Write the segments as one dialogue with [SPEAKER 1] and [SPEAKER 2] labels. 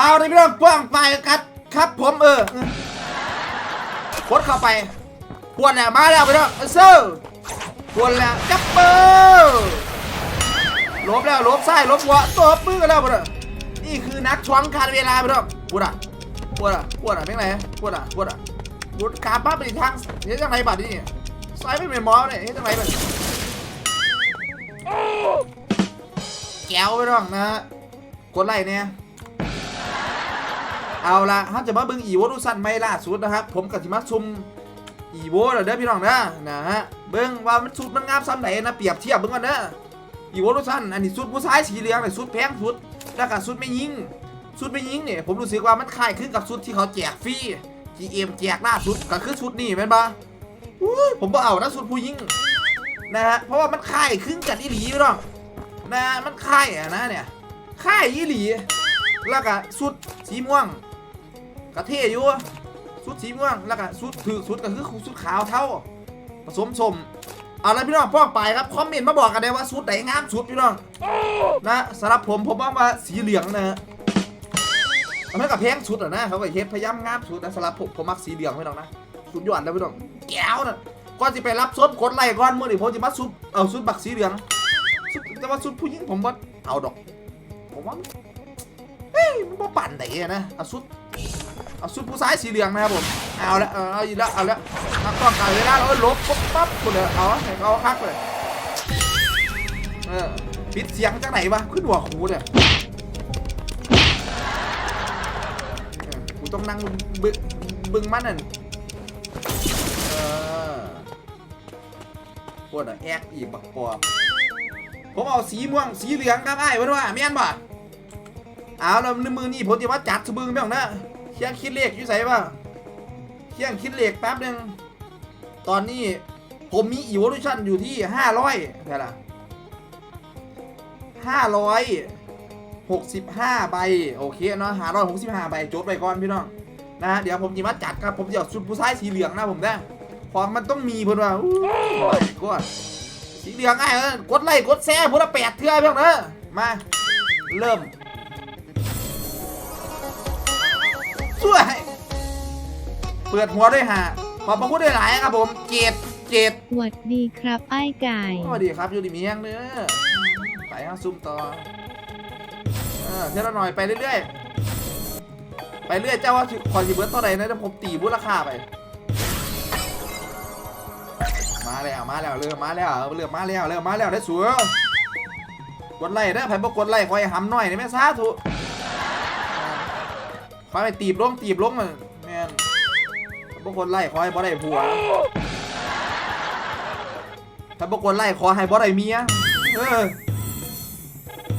[SPEAKER 1] เอาเลยพี่น้องกว้างไปครับครับผมเออเออกดเข้าไปปวดแล้วมาแล้วพี่น้องเซอร์ปวดแล้วจับเบอร์ลบแล้วลบซ้ลบหัวตบมือกันแล้วพี่น้องนี่คือนักชวงการเวลาพี่น้องปวดอะปวดอะปวดอะเป็นไงปวดอะปวดอะปวดขาปั๊บไปทางเฮ้ยจังไรบัดนี่ซ้ายไม่เป็นหมอเนี่ยเฮ้ยจังไรบัดแก้วพี่น้องนะฮะกดไลค์เนี่ย เอาละท่าจะมาเบิ่งอีโวดูสันไม่ล่าสุดนะครับ ผมกับจิมาซุมอีโวเด้อพี่น้องนะนะฮะเบิ่งว่ามันสุดมันงามซ้ำไหนนะเปรียบเทียบเบิ่งกันเด้ออีโวดูสันอันนี้สุดผู้ชายสีเหลืองเนี่ยสุดแพงสุดแล้วก็สุดไม่ยิงสุดไม่ยิงเนี่ยผมรู้สึกว่ามันคล้ายคลึงกับสุดที่เขาแจกฟรี GM แจกล่าสุดก็คือสุดนี่แม่นปะผมบ่เอานะสุดผู้ยิงนะฮะเพราะว่ามันคล้ายคลึงกันอีหลีพี่น้องนะมันคล้ายอะนะเนี่ยคล้ายอีหลีแล้วก็สุดสีม่วง กระเทอยู่สุดสีม่วงแล้วก็สุดถือสุดก็คือสุดขาวเท่า ผสมสมเอาละพี่น้องพ่อไปครับคอมเมนต์มาบอกกันได้ว่าสุดไหนงามสุดพี่น้องนะสำหรับผมผมว่าว่าสีเหลืองนะฮะมันไม่กับแพงสุดอะนะเขาก็เฮ็ดพยายามงามสุดนะสำหรับผมผมมักสีเหลืองพี่น้องนะสุดยอดแล้วพี่น้องแก้วนะก่อนจะไปรับซดกดไลค์ก่อนมื่อนี้ผมจะมาซุดเอาซุดบักสีเหลืองแต่ว่าซุดผู้หญิงผมว่าเอาดอกผมว่าเฮ้ยมันบ่ปั่นไหนนะเอาซุด เอาชุดผู้ชายสีเหลืองนะครับผมเอาละเอาเอาอีกแล้วเอาละนักต้องการเวลาเราลบปุ๊บปั๊บหมดเลยเอาให้เขาคักเลยเออปิดเสียงจากไหนวะขึ้นหัวคูเนี่ยกูต้องนั่งบึบึงมันนั่นเออปวดอะแอกอีกบักปอบผมเอาสีม่วงสีเหลืองครับไอ้เพื่อนว่าแม่นบ่เอาแล้วมือนี่ผมจะว่าจัดสบึงไม่ของนะ คียงคิดเลขอยู่ใส่ป่ะเคียงคิดเลขแป๊บหนึ่งตอนนี้ผมมีอีวอลูชันอยู่ที่500เท่าไหร่565ใบโอเคเนาะ565ใบจดไปก่อนพี่น้องนะฮะเดี๋ยวผมจะมาจัดครับผมจะเอาชุดผู้ชายสีเหลืองนะผมนะของมันต้องมีเพื่อนว่าอู้กดสีเหลืองไอ้เออกดไลค์กดแชร์พวกละแปดเทื่อพี่น้องเนอะมาเริ่ม สวย เปิดหัวด้วยฮะขอบพระคุณด้วยหลายครับผมเกตเกต
[SPEAKER 2] สวัสดีครับไอ้ไก่
[SPEAKER 1] สวัสดีครับอยู่ดีมีแห้งเนื้อไปฮะซุ่มต่อ เออเท่าละหน่อยไปเรื่อยๆ ไปเรื่อยเจ้าว่าขอสิเบิร์ตเท่าไหร่นะเดี๋ยวผมตีบุญราคาไป มาแล้วมาแล้วเริ่มมาแล้วเริ่มมาแล้วเริ่มมาแล้วได้สัวกดไลค์นะไผ่บอกกดไลค์คอยหำหน่อยได้ไหมซาถูก คอยไปตีบลงตีบลงมันแม่นบางคนไล่ขอให้บ่ได้ผัว ถ้าบางคนไล่ขอให้บ่ได้เมีย เออ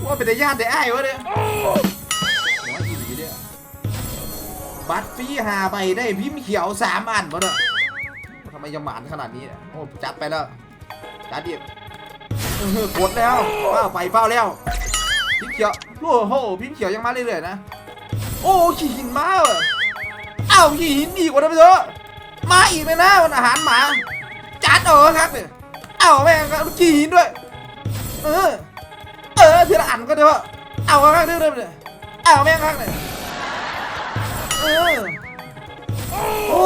[SPEAKER 1] ว่าเป็นญาติแต่อ้วะเนี่ยน้อยอีหลีเนี่ยบัตรฟรีหาใบได้พิมพ์เขียวสามอันวะเนี่ยทำไมยังหมานขนาดนี้โอ้จัดไปแล้ว จัดดิเออกดแล้วเฝ้าไปเฝ้าแล้วพิมพ์เขียวโอ้โหพิมพ์เขียวยังมาเรื่อยๆนะ โอ้ขี่หินมาเหรอเอ้าขี่หินอีกว่านั้นไปเถอะมาอีกเลยนะวันอาหารหมาจัดเออครับเนี่ยเอ้าแม่งครับขี่หินด้วย เออ เออทีละอันก็เถอะเอาข้างเรื่องเลยเอาแม่งข้างเลยเออโอ้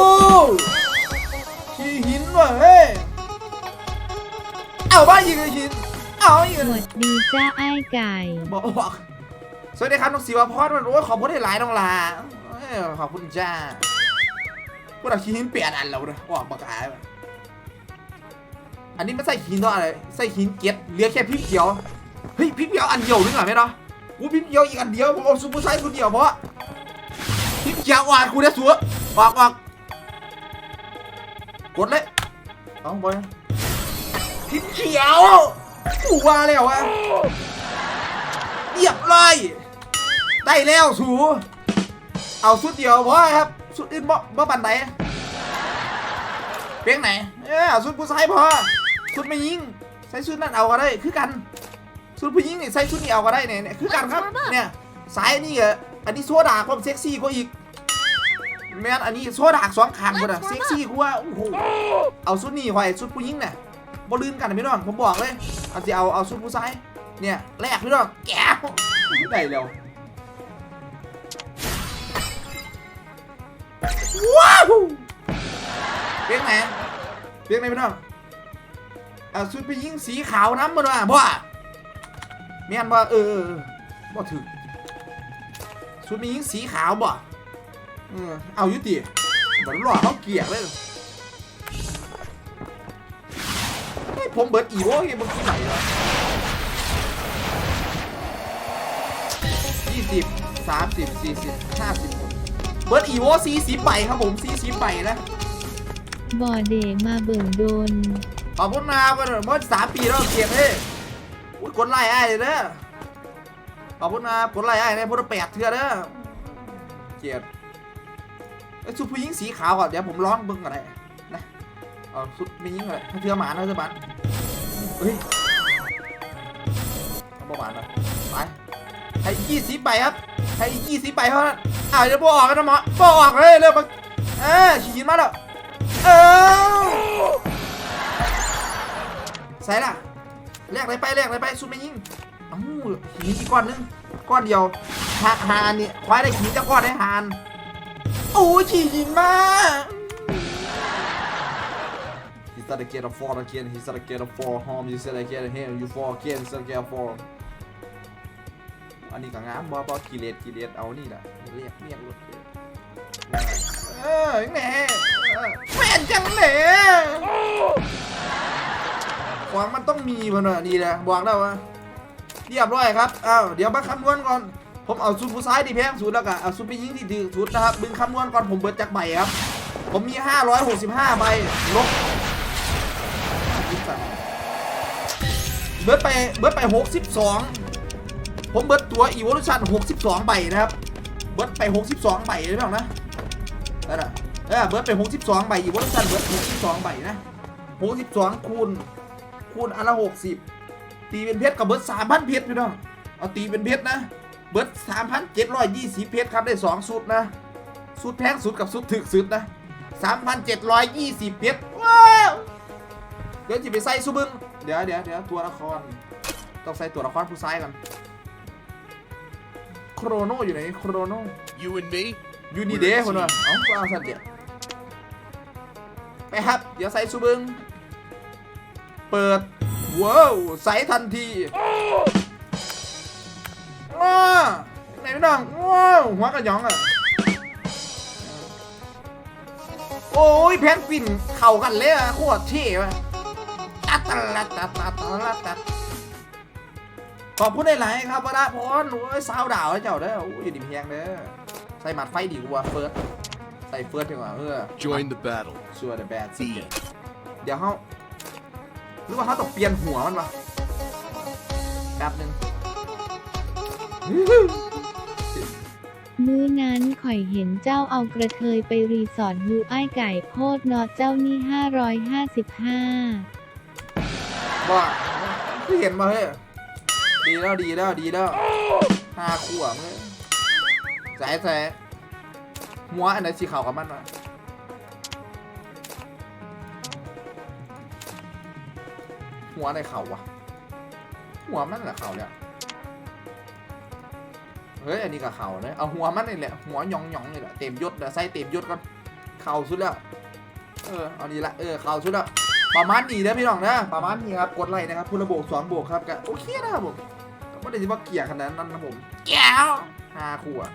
[SPEAKER 1] ขี่หินว่ะเฮ้ยเอาบ้ายิงเลยหินเอาอีก
[SPEAKER 2] ส
[SPEAKER 1] เล
[SPEAKER 2] วั
[SPEAKER 1] ย
[SPEAKER 2] สดีจ้าไอ้ไก่
[SPEAKER 1] บอกบอก สวัสดีครับน้องศิวพรโอ้ยขอบคุณที่หลายน้องลาขอบคุณจ้าพวกเราขี้หินเปลี่ยนอันแล้วนะบอกปากกาไปอันนี้ไม่ใส่หินเท่าอะไรใส่หินเก็ตเหลือแค่พริกเขียวเฮ้ยพริกเขียวอันเดียวนึงเหรอไม่เนาะกูพริกเขียวอีกอันเดียวผมเอาซูเปอร์ไซส์คนเดียวเพราะพริกเขียวอ่านกูได้สัวออกออกกดเลยเอาบอยพริกเขียวกูว่าแล้วอะเรียบร้อย ได้แล้วสู เอาสุดเดียวพอครับสุดอื่นบ่บ่บันไดเพียงไหนเออเอาสุดผู้ชายพอสุดไม่ยิงใส่สุดนั่นเอาก็ได้คือกันสุดผู้หญิงนี่ใส่สุดนี้เอาก็ได้เนี่ยเนี่ยคือกันครับเนี่ยสายนี่อะอันนี้โซดาความเซ็กซี่กว่าอีกแม่นอันนี้โซดาสองขางคนอะเซ็กซี่กว่าโอ้โหเอาสุดนี้ไว้สุดผู้หญิงเนี่ยบ่ลืมกันนะพี่น้องผมบอกเลยเอาสิเอาเอาสุดผู้ชายเนี่ยแรกพี่น้องแก้วได้เร็ว ว้าวเรียกไหนเรียกไหนพี่น้องอ่าสุดไปยิงสีขาวน้ำมันว่ะบ่เมียนบ่เออเออเออบ่ถึงสุดไปยิงสีขาวบ่เออเอายุติเหมือนหล่อเขาเกลียดเลยเฮ้ผมเบิร์ดอีโว้ยมึงที่ไหนวะยี่สิบสามสิบสี่สิบห้าสิบ เบิร์ดอีโว้สี่สิบใบครับผมสี่สิบใบนะ
[SPEAKER 2] บ่อเดมาเบิ่งโดน
[SPEAKER 1] ขอบคุณนาเมื่อสามปีแล้วเกียรติเฮ้ยอุ้ยกดไล่ไอ้เลยเด้อขอบคุณนากดไล่ไอ้เนี่ยพวกเราแปดเถื่อเด้อเกียรติไอ้ชุดผู้หญิงสีขาวก่อนเดี๋ยวผมร้องเบิ่งก่อนเลยนะเอาชุดผู้หญิงก่อนถ้าเถื่อหมานะเถื่อหมาเฮ้ย ยี่สิบใบครับให้ยี่สิบใบเท่านั้นอ้าวเดี๋ยวบออกกันนะหมอบออกเลยเริ่มมาเออฉีดมาแล้วเออใส่ละแลกอะไรไปแลกอะไรไปสุดไม่ยิงเอ้าหินอีกก้อนนึงก้อนเดียวหาหานนี่ควายได้หินจะก้อนได้หานโอ้ยขี่หินมา He said again a fall again he said again a fall home he said again here you fall again he said again fall อันนี้ก็งามบ่บ่กิเลสกิเลสเอานี่แหละเรียกเรียกรถเออแหม่เออแม่นจังเลยของมันต้องมีพนน่ะนี่แหละบอกแล้วว่าเรียบร้อยครับอ้าวเดี๋ยวมาคำนวณก่อน ผมเอาสุดผู้ซ้ายที่แพงสุดแล้วก็เอาสุดไปยิงที่ถือสุดนะครับบึงคำนวณก่อนผมเบิดจากใบครับ ผมมี 565ใบลบเบิดไปเบิดไป 62 ผมเบิดตัว Evolution 62ใบนะครับ เบิร์ดไป 62ใบหรือเปล่านะนั่นน่ะเออเบิร์ดไป 62ใบ Evolution เบิร์ด62ใบนะ62คูณคูณอันละ60 ตีเป็นเพชรกับเบิร์ด3,000เพชรพี่น้อง เอาตีเป็นเพชรนะ เบิร์ด3,720 เพชรครับได้2สุดนะสุดแพงสุดกับสุดถึกสุดนะ 3,720 เพชรว้าวเดี๋ยวจะไปใส่สุบึงเดี๋ยวเดี๋ยวเดี๋ยวตัวละคร ต้องใส่ตัวละครผู้ซ้ายกัน โครโนอยู่ไหนโครโน
[SPEAKER 3] You and me?
[SPEAKER 1] ยูนีเดย์คนว่าเอ้าก็เอาสัตว์เดียวไปครับ เดี๋ยวใส่ซูบึงเปิดว้าวใส่ทันทีว้าไหนพี่น้องว้าวหัวกระหยองอะโอ้ยแพนกวินเข่ากันเลยอะโคตรเท่ว่ะตัดตัดตัดตัดตัดตัดตัด ขอบคุณหลายๆครับวราพรโอ้ยสาวดาวให้เจ้าเด้อโอ้ยอยู่ดีเพียงเด้อใส่หมัดไฟดีกว่าเฟิร์สใส่เฟิร์สดีกว่าเออ
[SPEAKER 3] Join the battle.
[SPEAKER 1] ชัวร์เดอะแบด
[SPEAKER 3] B.
[SPEAKER 1] เดี๋ยวเขาหรือว่าเขาต้องเปลี่ยนหัวมันวะแป๊บหนึง
[SPEAKER 2] มื้อนั้นข่อยเห็นเจ้าเอากระเทยไปรีสอร์ทยูไอ้ายไก่โพดเนอเจ้านี่ 555
[SPEAKER 1] ว่าคือเห็นมาเฮ้ย ดีแล้วดีแล้วดีแล้วห้าขวบเลยใส่ใส่หัวอันไหนสีขาวกับมันวะหัวในเขาวะหัวมันเหรอเขาเนี่ยเฮ้ยอันนี้กับเขาเนี่ยเอาหัวมันนี่แหละหัวหยองหยองนี่แหละเต็มยศเดี๋ยวใส่เต็มยศก่อนเข่าสุดแล้วเออเอาดีละเออเข่าสุดแล้ว ประมาณนี้นะพี่น้องนะประมาณนี้ครับกดไลค์นะครับพูละบบสองโบกครับก็โอเคนะครับผมก็ไม่ได้ที่ว่าเกลียร์ขนาดนั้นนะผมแก้วห้าขวด